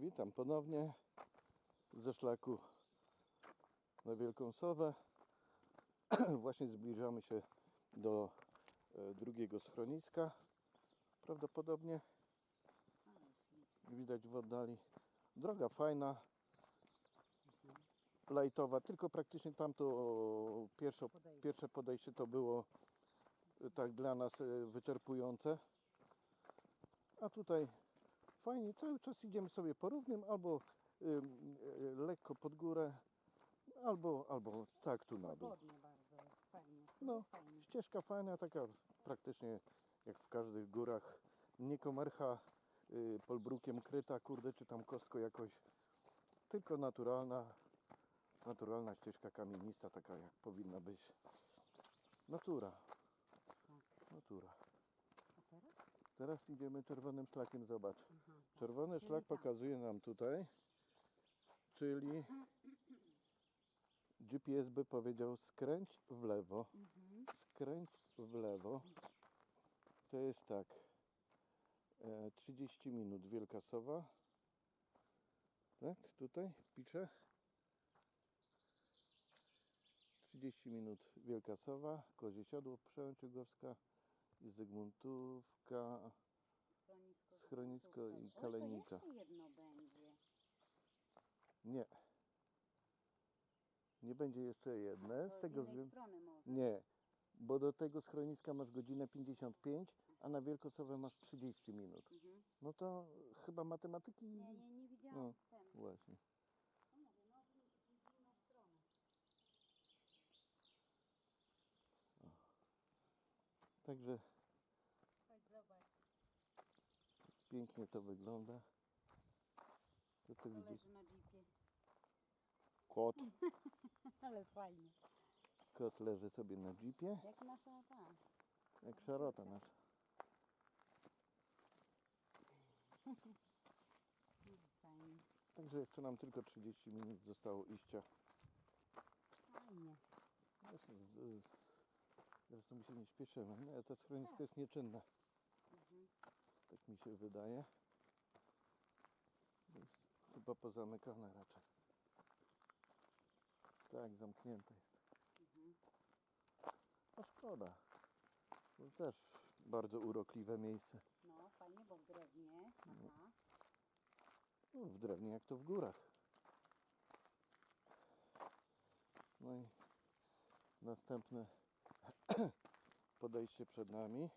Witam ponownie ze szlaku na Wielką Sowę. Właśnie zbliżamy się do e, drugiego schroniska. Prawdopodobnie widać w oddali. Droga fajna, lajtowa, tylko praktycznie tamto pierwsze, Podejście. pierwsze podejście to było e, tak dla nas e, wyczerpujące. A tutaj fajnie, cały czas idziemy sobie po równym, albo ym, y, lekko pod górę, albo, albo tak tu na dół. Bardzo jest, fajnie. No, fajnie. ścieżka fajna, taka praktycznie jak w każdych górach. Nie komercha y, polbrukiem kryta, kurde, czy tam kostką jakoś, tylko naturalna, naturalna ścieżka kamienista, taka jak powinna być. Natura, Tak. natura. A teraz? Teraz idziemy czerwonym szlakiem, zobacz. Aha. Czerwony szlak tam. pokazuje nam tutaj, czyli GPS by powiedział skręć w lewo, Mhm. skręć w lewo. To jest tak, e, 30 minut Wielka Sowa. Tak, tutaj piszę. 30 minut Wielka Sowa, Kozie Siodło, Przełęczygowska i Zygmuntówka. Schronisko, i Oj, Kalenika. To jeszcze jedno będzie. Nie. Nie będzie jeszcze jedne. Z tego z innej względu. Nie, bo do tego schroniska masz godzinę 55, a na Wielkosowę masz 30 minut. Mhm. No to chyba matematyki. Nie, nie, nie widziałam No. ten. Właśnie. No no. Także Chodź zobacz. Pięknie to wygląda. To ty widzisz. leży na jeepie. Kot. Ale fajnie. Kot leży sobie na jeepie, Jak nasza ta. jak szarota nasza. Fajnie. Także jeszcze nam tylko 30 minut zostało iścia. Fajnie. Zresztą, my się nie śpieszymy. Nie, to schronisko jest nieczynne. Tak mi się wydaje. Jest chyba pozamykane raczej. Tak, zamknięte jest. A szkoda. To też bardzo urokliwe miejsce. No fajnie, bo w drewnie. Aha. No, w drewnie jak to w górach. No i następne podejście przed nami.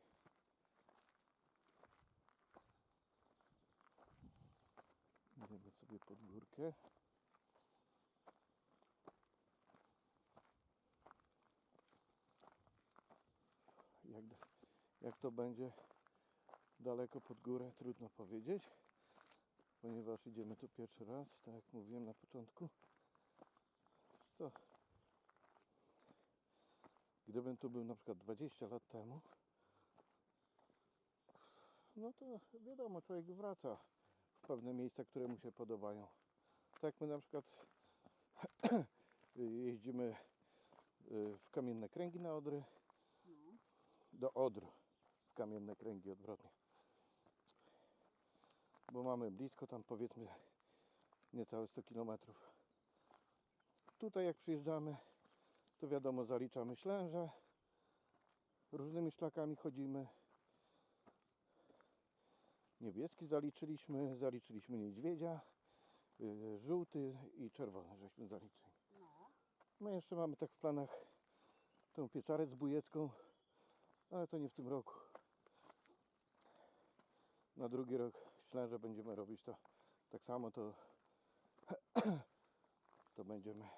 Idziemy sobie pod górkę. Jak, jak to będzie daleko pod górę, trudno powiedzieć ponieważ idziemy tu pierwszy raz, tak jak mówiłem na początku, to gdybym tu był na przykład 20 lat temu, no to wiadomo, człowiek wraca pewne miejsca, które mu się podobają. Tak my na przykład jeździmy y, w kamienne kręgi na Odry, No. do Odr w kamienne kręgi odwrotnie. Bo mamy blisko tam powiedzmy niecałe 100 km. Tutaj jak przyjeżdżamy, to wiadomo zaliczamy ślęże. Różnymi szlakami chodzimy. Niebieski zaliczyliśmy, zaliczyliśmy niedźwiedzia, yy, żółty i czerwony żeśmy zaliczyli. No. No jeszcze mamy tak w planach tą pieczarę zbójecką, ale to nie w tym roku. Na drugi rok myślałem, że będziemy robić to tak samo, to, to będziemy.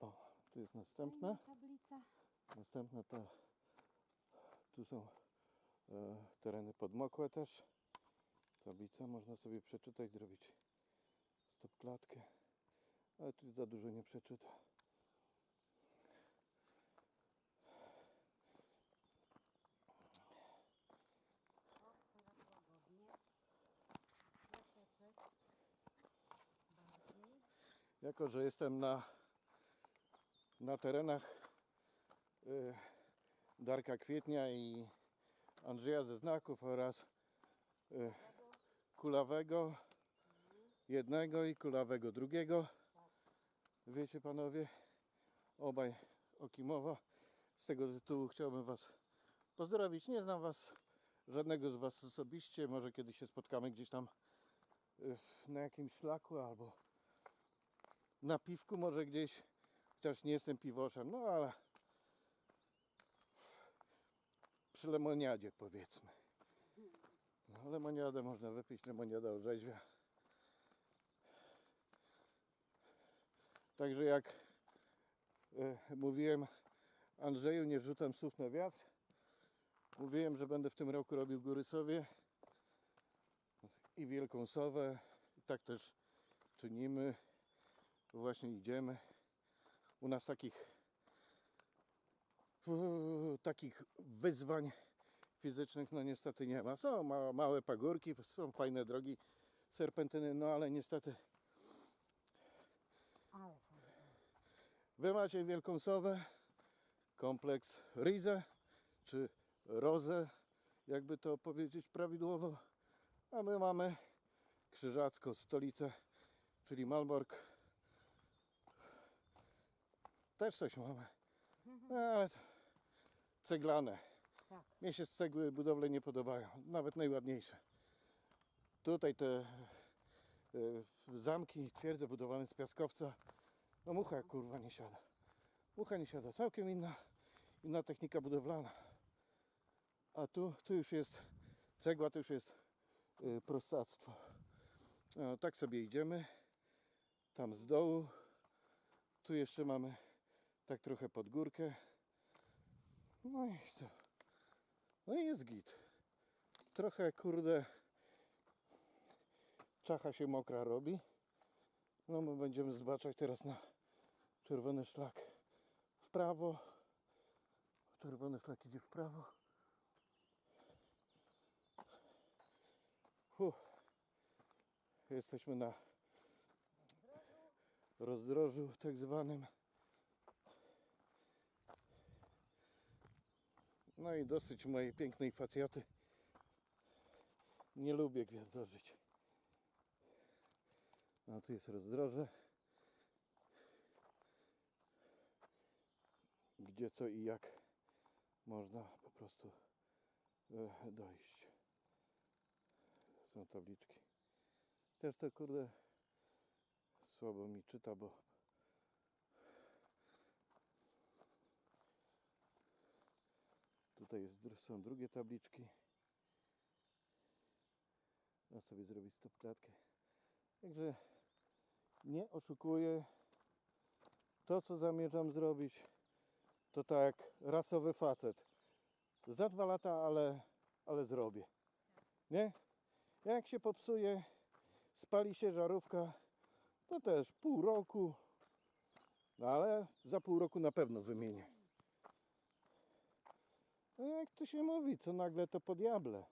O, tu jest następna. Następna to tu są e, tereny podmokłe też. Tablica można sobie przeczytać, zrobić stop klatkę, ale tu za dużo nie przeczyta. Jako, że jestem na, na terenach y, Darka Kwietnia i Andrzeja ze Znaków oraz y, kulawego jednego i kulawego drugiego. Wiecie panowie, obaj Okimowa. Z tego tytułu chciałbym was pozdrowić. Nie znam was, żadnego z was osobiście. Może kiedyś się spotkamy gdzieś tam y, na jakimś szlaku albo na piwku może gdzieś. Chociaż nie jestem piwoszem, no ale przy lemoniadzie powiedzmy. No, lemoniadę można wypić, lemoniada orzeźwia. Także jak e, mówiłem Andrzeju, nie rzucam słów na wiatr. Mówiłem, że będę w tym roku robił góry sowie i wielką sowę. I tak też czynimy. Właśnie idziemy. U nas takich takich wyzwań fizycznych no niestety nie ma. Są ma, małe pagórki, są fajne drogi, serpentyny, no ale niestety wy macie Wielką Sowę, kompleks Rize, czy Rozę, jakby to powiedzieć prawidłowo, a my mamy Krzyżacko, stolicę, czyli Malbork. Też coś mamy, no, ale ceglane. Tak. Mnie się z cegły budowle nie podobają, nawet najładniejsze. Tutaj te e, zamki, twierdze budowane z piaskowca, no mucha kurwa nie siada. Mucha nie siada, całkiem inna, inna technika budowlana. A tu, tu już jest cegła, to już jest y, prostactwo. No, tak sobie idziemy, tam z dołu. Tu jeszcze mamy tak trochę pod górkę. No i co? No i jest git. Trochę kurde czacha się mokra robi. No my będziemy zobaczać teraz na czerwony szlak w prawo. Czerwony szlak idzie w prawo. Jesteśmy na rozdrożu tak zwanym. No i dosyć mojej pięknej facjaty. Nie lubię gwiazdorzyć. No tu jest rozdroże. Gdzie co i jak można po prostu e, dojść. Są tabliczki. Też to kurde słabo mi czyta, bo Tutaj jest, są drugie tabliczki. Ja sobie zrobić stopklatkę. Także nie oszukuję. To co zamierzam zrobić to tak rasowy facet. Za dwa lata, ale, ale zrobię. Nie? Jak się popsuje, spali się żarówka, to też pół roku. No ale za pół roku na pewno wymienię. No jak to się mówi, co nagle to po diable.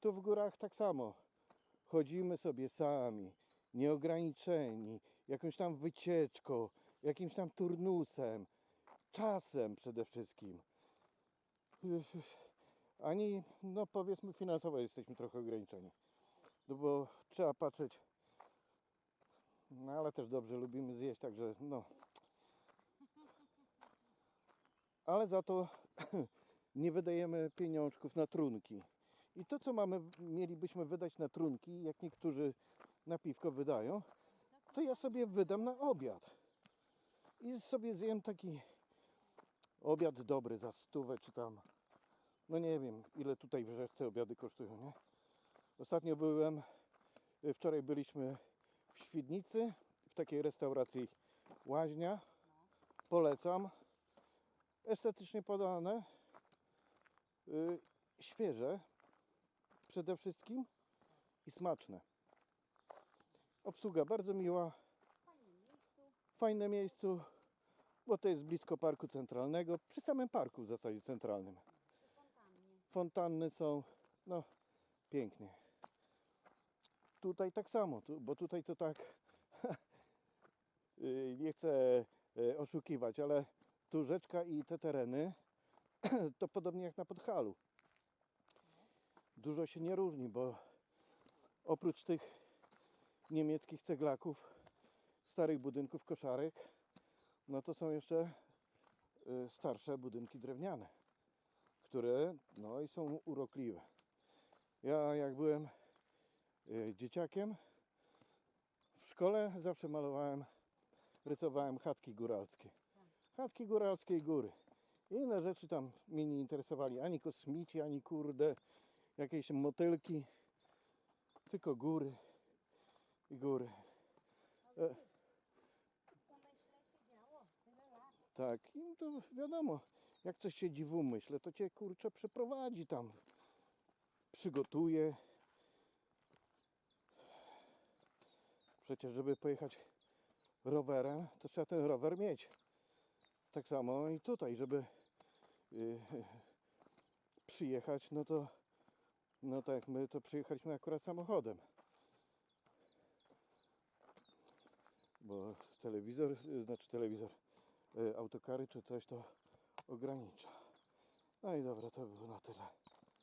Tu w górach tak samo. Chodzimy sobie sami, nieograniczeni, jakąś tam wycieczką, jakimś tam turnusem, czasem przede wszystkim. Ani, no powiedzmy, finansowo jesteśmy trochę ograniczeni. No bo trzeba patrzeć, no ale też dobrze lubimy zjeść, także no. Ale za to nie wydajemy pieniążków na trunki. I to, co mamy, mielibyśmy wydać na trunki, jak niektórzy na piwko wydają, to ja sobie wydam na obiad. I sobie zjem taki obiad dobry za stówę, czy tam, no nie wiem, ile tutaj w Rzeczce obiady kosztują, nie? Ostatnio byłem, y, wczoraj byliśmy w Świdnicy, w takiej restauracji Łaźnia. Polecam. Estetycznie podane, y, świeże przede wszystkim i smaczne. Obsługa bardzo miła, fajne miejscu, bo to jest blisko parku centralnego, przy samym parku w zasadzie centralnym. Fontanny są, no pięknie. Tutaj tak samo, tu, bo tutaj to tak y, nie chcę y, oszukiwać, ale tu rzeczka i te tereny to podobnie jak na Podhalu. dużo się nie różni, bo oprócz tych niemieckich ceglaków, starych budynków koszarek, no to są jeszcze y, starsze budynki drewniane, które no i są urokliwe. Ja jak byłem y, dzieciakiem w szkole zawsze malowałem, rysowałem chatki góralskie. Chatki góralskiej góry. Inne rzeczy tam mnie nie interesowali, ani kosmici, ani kurde, jakieś motylki, tylko góry i góry. E, tak, i to wiadomo, jak coś siedzi w umyśle, to cię kurczę przeprowadzi tam, przygotuje. Przecież, żeby pojechać rowerem, to trzeba ten rower mieć. Tak samo i tutaj, żeby y, przyjechać, no to no tak my to przyjechaliśmy akurat samochodem. Bo telewizor, y, znaczy telewizor, y, autokary czy coś to ogranicza. No i dobra, to było na tyle.